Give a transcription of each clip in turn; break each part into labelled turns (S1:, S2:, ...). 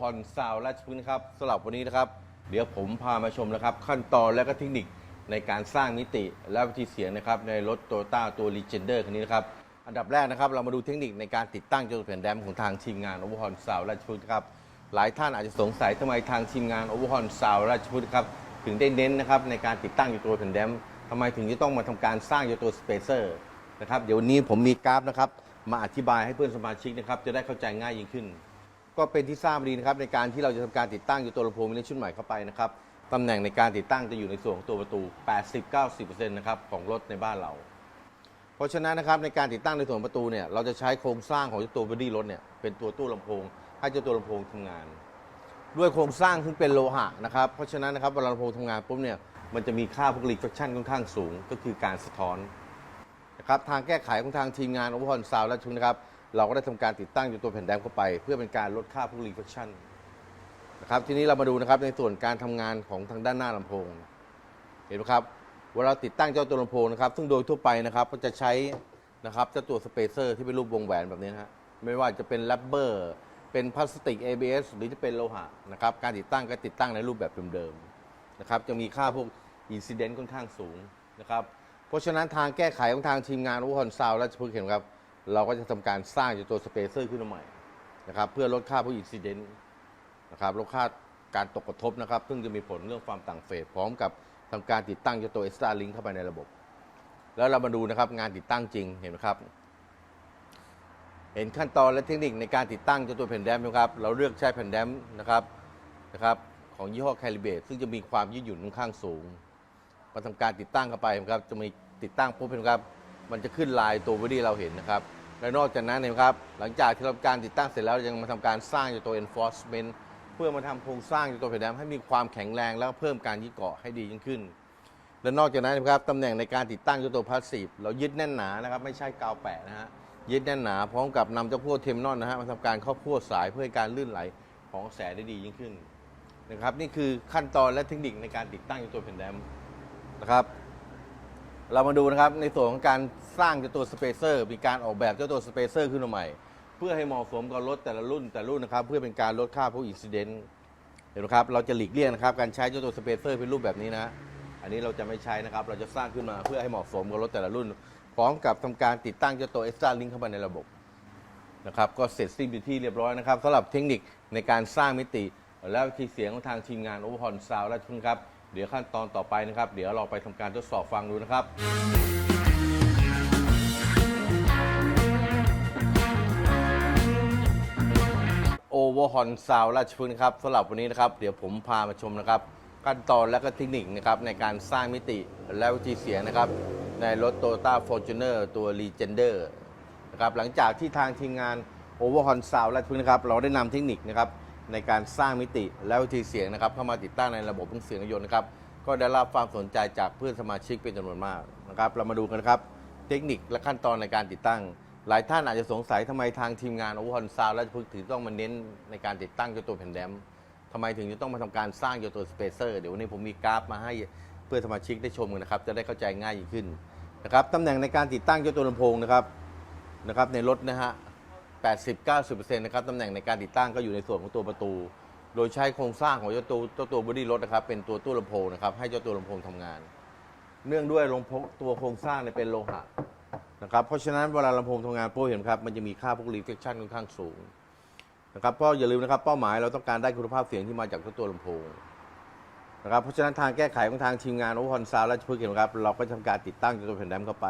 S1: ฮอนซาวราชพฤกษ์นะครับสำหรับวันนี้นะครับ เดี๋ยวผมพามาชมนะครับ ขั้นตอนและก็เทคนิคในการสร้างมิติและวิธีเสียงนะครับในรถโตโยต้าตัว Legender คันนี้นะครับ อันดับแรกนะครับ เรามาดูเทคนิคในการติดตั้งจอแผ่นแดมของทางทีมงานโอเวอร์ฮอนซาวราชพฤกษ์นครับหลายท่านอาจจะสงสัยทำไมทางทีมงานโอเวอร์ฮอนซาวราชพฤกษ์ครับถึงได้เน้นนะครับในการติดตั้งอยู่ตัวแผ่นแดมทำไมถึงจะต้องมาทำการสร้างอยู่ตัวสเปเซอร์นะครับเดี๋ยววันนี้ผมมีกราฟนะครับมาอธิบายให้เพื่อนสมาชิกนะครับจะได้เข้าใจง่ายยิ่งขึ้น ก็เป็นที่ทราบดีนะครับในการที่เราจะทำการติดตั้งอยู่ตัวลำโพงมินิชุดใหม่เข้าไปนะครับตำแหน่งในการติดตั้งจะอยู่ในส่วนของตัวประตู 80-90%นะครับของรถในบ้านเรา เพราะฉะนั้นนะครับในการติดตั้งในส่วนประตูเนี่ยเราจะใช้โครงสร้างของตัวบอดี้รถเนี่ยเป็นตัวตู้ลำโพง ให้เจ้าตัวลำโพงทำงาน ด้วยโครงสร้างซึ่งเป็นโลหะนะครับเพราะฉะนั้นนะครับเวลาลำโพงทำงานปุ๊บเนี่ยมันจะมีค่าพวกรีเฟ c ชันค่อนข้างสูงก็คือการสะท้อนนะครับทางแก้ไขของทางทีมงานโอเวอร์ฮอนซาวและชุนนะครับ เราก็ได้ทำการติดตั้งอยู่ตัวแผ่นแดมเข้าไป เพื่อเป็นการลดค่าพวกรีเฟ c ชันนะครับทีนี้เรามาดูนะครับในส่วนการทำงานของทางด้านหน้าลำโพง เห็นไหมครับเวลาติดตั้งเจ้าตัวลำโพงนะครับ ซึ่งโดยทั่วไปนะครับก็จะใช้นะครับเจ้าตัวสเปเซอร์ที่เป็นรูปวงแหวนแบบนี้นะฮะไม่ว่าจะเป็นแรปเบอร์เป็นพลาสติก ABS หรือจะเป็นโลหะนะครับการติดตั้งก็ติดตั้งในรูปแบบเดิมๆนะครับจะมีค่าพวกอินซิเดนต์ค่อนข้างสูงนะครับเพราะฉะนั้นทางแก้ไขของทางทีมงานอุปกรณ์ซาวและจะพึกเห็นครับ เราก็จะทำการสร้างเจ้าตัวสเปเซอร์ขึ้นมาใหม่นะครับเพื่อลดค่าพวกอินซิเดนต์นะครับลดค่าการตกกระทบนะครับ ซึ่งจะมีผลเรื่องความต่างเฟสพร้อมกับทำการติดตั้งเจ้าตัว Extra Link เข้าไปในระบบ แล้วเรามาดูนะครับงานติดตั้งจริงเห็นไหมครับ เห็นขั้นตอนและเทคนิคในการติดตั้งเจ้าตัวแผ่นแดมไหมครับ เราเลือกใช้แผ่นแดมนะครับนะครับของยี่ห้อแคลิเบตซึ่งจะมีความยืดหยุ่นค่อนข้างสูงมาทำการติดตั้งเข้าไปนะครับจะมีติดตั้งปุ๊บเห็นไหมครับ มันจะขึ้นลายตัวบอดี้เราเห็นนะครับ และนอกจากนั้นนไหมครับ หลังจากที่เราทำการติดตั้งเสร็จแล้วยังมาทำการสร้างตัว enforcement เพื่อมาทำโครงสร้างตัวแผ่นแดมให้มีความแข็งแรงแล้วเพิ่มการยึดเกาะให้ดียิ่งขึ้น และนอกจากนั้นนะครับตำแหน่งในการติดตั้งตัวพาสซีฟเรายึดแน่นหนานะครับไม่ใช่กาวแปะนะฮะยึดแน่นหนาพร้อมกับนำเจ้าพวกเทมนอนนะฮะมาทำการเข้าพวดสายเพื่อให้การลื่นไหลของกระแสได้ดียิ่งขึ้นนะครับนี่คือขั้นตอนและเทคนิคในการติดตั้งตัวแผ่นแดมนะครับ เรามาดูนะครับในส่วนของการสร้างเจ้าตัวสเปเซอร์มีการออกแบบเจ้าตัวสเปเซอร์ขึ้นมาใหม่ เพื่อให้เหมาะสมกับรถแต่ละรุ่นแต่ละรุ่นนะครับ เพื่อเป็นการลดค่าพวกอินซิเดนต์เห็นไหมครับเราจะหลีกเลี่ยงนะครับการใช้เจ้าตัวสเปเซอร์เป็นรูปแบบนี้นะ อันนี้เราจะไม่ใช้นะครับ เราจะสร้างขึ้นมาเพื่อให้เหมาะสมกับรถแต่ละรุ่น พร้อมกับทำการติดตั้งเจ้าตัว Extra Link เข้าไปในระบบนะครับก็เสร็จสิ้นเป็นที่เรียบร้อยนะครับสำหรับเทคนิคในการสร้างมิติ และวิธีเสียงของทางทีมงานโอเวอร์ฮอนซาวและทุนครับ เดี๋ยวขั้นตอนต่อไปนะครับ เดี๋ยวเราไปทำการทดสอบฟังดูนะครับ โอเวอร์ฮอนซาวราชพฤกษ์นะครับสำหรับวันนี้นะครับ เดี๋ยวผมพามาชมนะครับ ขั้นตอนและก็เทคนิคนะครับในการสร้างมิติและวิธีเสียงนะครับ ในรถ Toyota Fortuner ตัว Legender นะครับหลังจากที่ทางทีมงาน o v e r h o n Sound และพึ่งนะครับ เราได้นำเทคนิคนะครับ ในการสร้างมิติและวิธีเสียงนะครับเข้ามาติดตั้งในระบบเครื่องเสียงรถยนต์นะครับก็ได้รับความสนใจจากเพื่อนสมาชิกเป็นจำนวนมากนะครับเรามาดูกันนะครับเทคนิคและขั้นตอนในการติดตั้ง หลายท่านอาจจะสงสัยทำไมทางทีมงานโอเวอร์ฮอนซาวและพึ่งถึงต้องมาเน้นในการติดตั้งเจ้าตัวแผ่นแดมทำไมถึงจะต้องมาทำการสร้างเจ้าตัวสเปเซอร์เดี๋ยววันนี้ผมมีกราฟมาให้เพื่อนสมาชิกได้ชมกันนะครับจะได้เข้าใจง่ายยิ่งขึ้นนะครับตำแหน่งในการติดตั้งเจ้าตัวลำโพงนะครับนะครับในรถนะฮะ 80-90%นะครับตำแหน่งในการติดตั้งก็อยู่ในส่วนของตัวประตู โดยใช้โครงสร้างของเจ้าตัวเจ้าตัวบอดี้รถนะครับเป็นตัวตู้ลำโพงนะครับให้เจ้าตัวลำโพงทำงาน เนื่องด้วยลำโพงตัวโครงสร้างเนี่ยเป็นโลหะนะครับเพราะฉะนั้นเวลาลำโพงทำงานโป้เห็นครับมันจะมีค่าพวก reflection ค่อนข้างสูงนะครับเพราะอย่าลืมนะครับเป้าหมายเราต้องการได้คุณภาพเสียงที่มาจากเจ้าตัวลำโพงนะครับเพราะฉะนั้นทางแก้ไขของทางทีมงานโอเวอร์ฮอนซาวและพึกษ์เห็นครับเราก็ทำการติดตั้งเจ้าตัวแผ่นแดมเข้าไป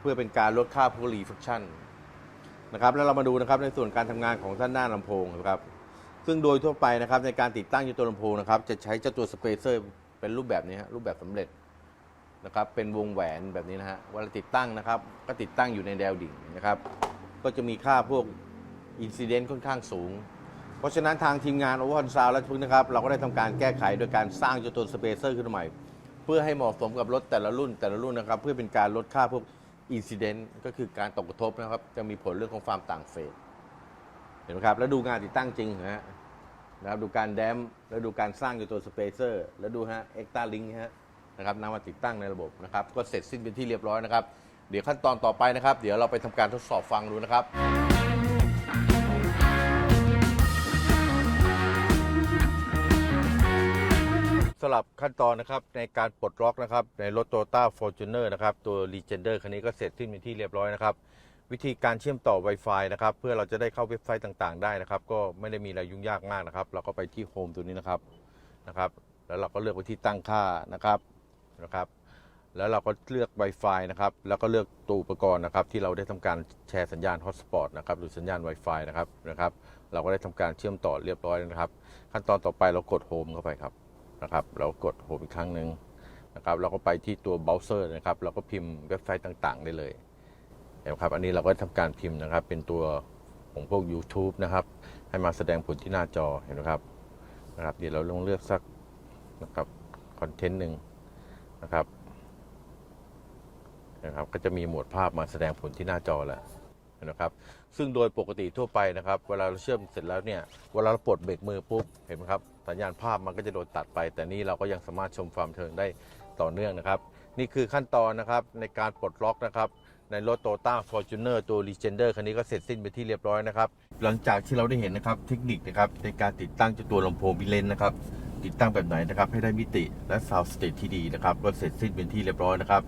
S1: เพื่อเป็นการลดค่าพวก reflection น นะครับแล้วเรามาดูนะครับในส่วนการทำงานของด้านหน้าลำโพงนะครับซึ่งโดยทั่วไปนะครับในการติดตั้งเจ้าตัวลำโพงนะครับจะใช้เจ้าตัวสเปเซอร์เป็นรูปแบบนี้ฮะรูปแบบสำเร็จนะครับเป็นวงแหวนแบบนี้นะฮะเวลาติดตั้งนะครับ ก็ติดตั้งอยู่ในแนวดิ่งนะครับ ก็จะมีค่าพวกอินซิเดนต์ค่อนข้างสูง เพราะฉะนั้นทางทีมงานโอเวอร์ฮอนซาวและทุกนะครับเราก็ได้ทำการแก้ไขโดยการสร้างเจ้าตัวสเปเซอร์ขึ้นใหม่ เพื่อให้เหมาะสมกับรถแต่ละรุ่นแต่ละรุ่นนะครับ เพื่อเป็นการลดค่าพวก อินซิเดนต์ก็คือการตกกระทบนะครับ จะมีผลเรื่องของความต่างเฟสเห็นไหมครับ แล้วดูงานติดตั้งจริงนะฮะนะครับดูการแดมแล้วดูการสร้างอยู่ตัวสเปเซอร์แล้วดูฮะเอ็กตาลิงฮะนะครับนำมาติดตั้งในระบบนะครับ ก็เสร็จสิ้นเป็นที่เรียบร้อยนะครับ เดี๋ยวขั้นตอนต่อไปนะครับ เดี๋ยวเราไปทำการทดสอบฟังดูนะครับ สลับขั้นตอนนะครับในการปลดล็อกนะครับในรถ Toyota Fortuner นะครับตัว Legender คันนี้ก็เสร็จสิ้นเป็นที่เรียบร้อยนะครับ วิธีการเชื่อมต่อ Wi-Fi นะครับเพื่อเราจะได้เข้าเว็บไซต์ต่างๆ ได้นะครับ ก็ไม่ได้มีอะไรยุ่งยากมากนะครับ เราก็ไปที่โฮมตัวนี้นะครับนะครับ แล้วเราก็เลือกไปที่ตั้งค่านะครับนะครับ แล้วเราก็เลือก Wi-Fi นะครับ แล้วก็เลือกตัวอุปกรณ์นะครับที่เราได้ทำการแชร์สัญญาณ Hotspot นะครับหรือสัญญาณ Wi-Fi นะครับนะครับ เราก็ได้ทำการเชื่อมต่อเรียบร้อยนะครับ ขั้นตอนต่อไปเรากด Home เข้าไปครับ นะครับ เรากด Home อีกครั้งหนึ่งนะครับเราก็ไปที่ตัวเบราว์เซอร์นะครับเราก็พิมพ์เว็บไซต์ต่างๆ ได้เลยเห็นไหมครับอันนี้เราก็ทำการพิมพ์นะครับ เป็นตัวของพวก YouTube นะครับ ให้มาแสดงผลที่หน้าจอเห็นไหมครับนะครับเดี๋ยวเราลองเลือกสักนะครับคอนเทนต์หนึ่งนะครับนะครับก็จะมีหมวดภาพมาแสดงผลที่หน้าจอแล้วนะครับ ซึ่งโดยปกติทั่วไปนะครับ เวลาเราเชื่อมเสร็จแล้วเนี่ย เวลาเราปลดเบรกมือปุ๊บ เห็นไหมครับ สัญญาณภาพมันก็จะโดนตัดไป แต่นี่เราก็ยังสามารถชมความเทิงได้ต่อเนื่องนะครับ นี่คือขั้นตอนนะครับในการปลดล็อกนะครับ ในรถโตต้าฟอร์จูเนอร์ตัว Legender คันนี้ก็เสร็จสิ้นไปที่เรียบร้อยนะครับ หลังจากที่เราได้เห็นนะครับเทคนิคนะครับในการติดตั้งเจ้าตัวลำโพงบิเลนนะครับติดตั้งแบบไหนนะครับให้ได้มิติและซาวด์สเตทที่ดีนะครับก็เสร็จสิ้นเป็นที่เรียบร้อยนะครับ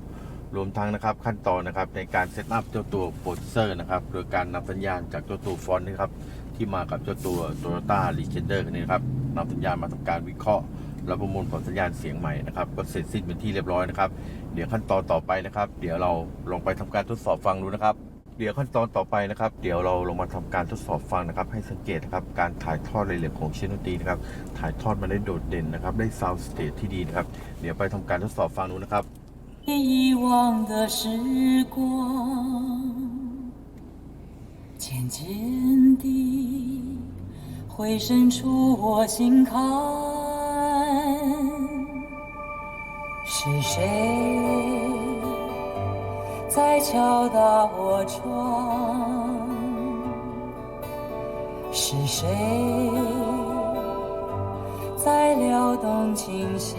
S1: รวมทั้งนะครับขั้นตอนนะครับในการเซตอัพเจ้าตัวโปรเซอร์นะครับโดยการนำสัญญาณจากเจ้าตัวฟอนต์นะครับที่มากับเจ้าตัว Toyota Legender คันนี้นะครับ นำสัญญาณมาทำการวิเคราะห์ และประมวลผลสัญญาณเสียงใหม่นะครับก็เสร็จสิ้นเป็นที่เรียบร้อยนะครับ เดี๋ยวขั้นตอนต่อไปนะครับ เดี๋ยวเราลองไปทำการทดสอบฟังดูนะครับ เดี๋ยวขั้นตอนต่อไปนะครับ เดี๋ยวเราลงมาทำการทดสอบฟังนะครับ ให้สังเกตนะครับการถ่ายทอดรายละเอียดของเชนดนตรีนะครับถ่ายทอดมาได้โดดเด่นนะครับได้ซาวด์สเตทที่ดีนะครับเดี๋ยวไปทำการทดสอบฟังดูนะครับ
S2: 遗忘的时光，渐渐地 会渗出我心坎。是谁在敲打我窗？是谁在撩动琴弦？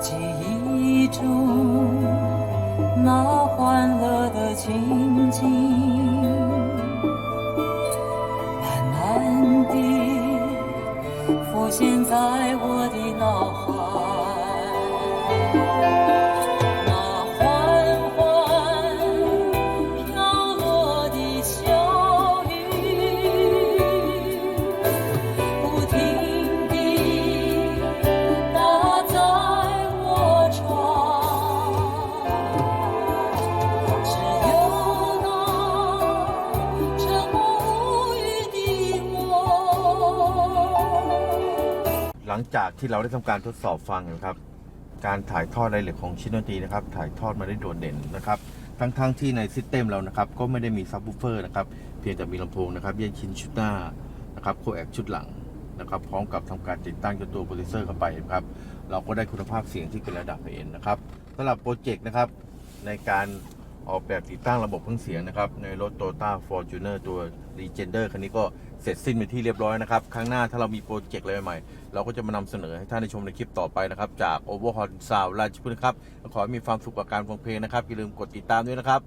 S2: 记忆中那欢乐的情景，
S1: I would. งจากที่เราได้ทำการทดสอบฟังนะครับ การถ่ายทอดรายละเอียดของชิ้นดนตรีนะครับ ถ่ายทอดมาได้โดดเด่นนะครับ ทั้งๆทที่ในซิสเต็มเรานะครับ ก็ไม่ได้มีซับวูเฟอร์นะครับ เพียงแต่มีลำโพงนะครับแยกชิ้นชุดหน้านะครับโคแอกชุดหลังนะครับพร้อมกับทำการติดตั้งจ้าตัวโปรดิวเซอร์เข้าไปนะครับ เราก็ได้คุณภาพเสียงที่เป็นระดับเอ็นนะครับสำหรับโปรเจกต์นะครับในการ ออกแบบติดตั้งระบบเครื่องเสียงนะครับ ในรถ Toyota Fortuner ตัว Legender คันนี้ก็เสร็จสิ้นเป็นที่เรียบร้อยนะครับ ครั้งหน้าถ้าเรามีโปรเจกต์อะไรใหม่ๆเราก็จะมานำเสนอให้ท่านได้ชมในคลิปต่อไปนะครับ จาก Overhaul Sound ราชพฤกษ์ครับ ขอให้มีความสุขกับการฟังเพลงนะครับ อย่าลืมกดติดตามด้วยนะครับ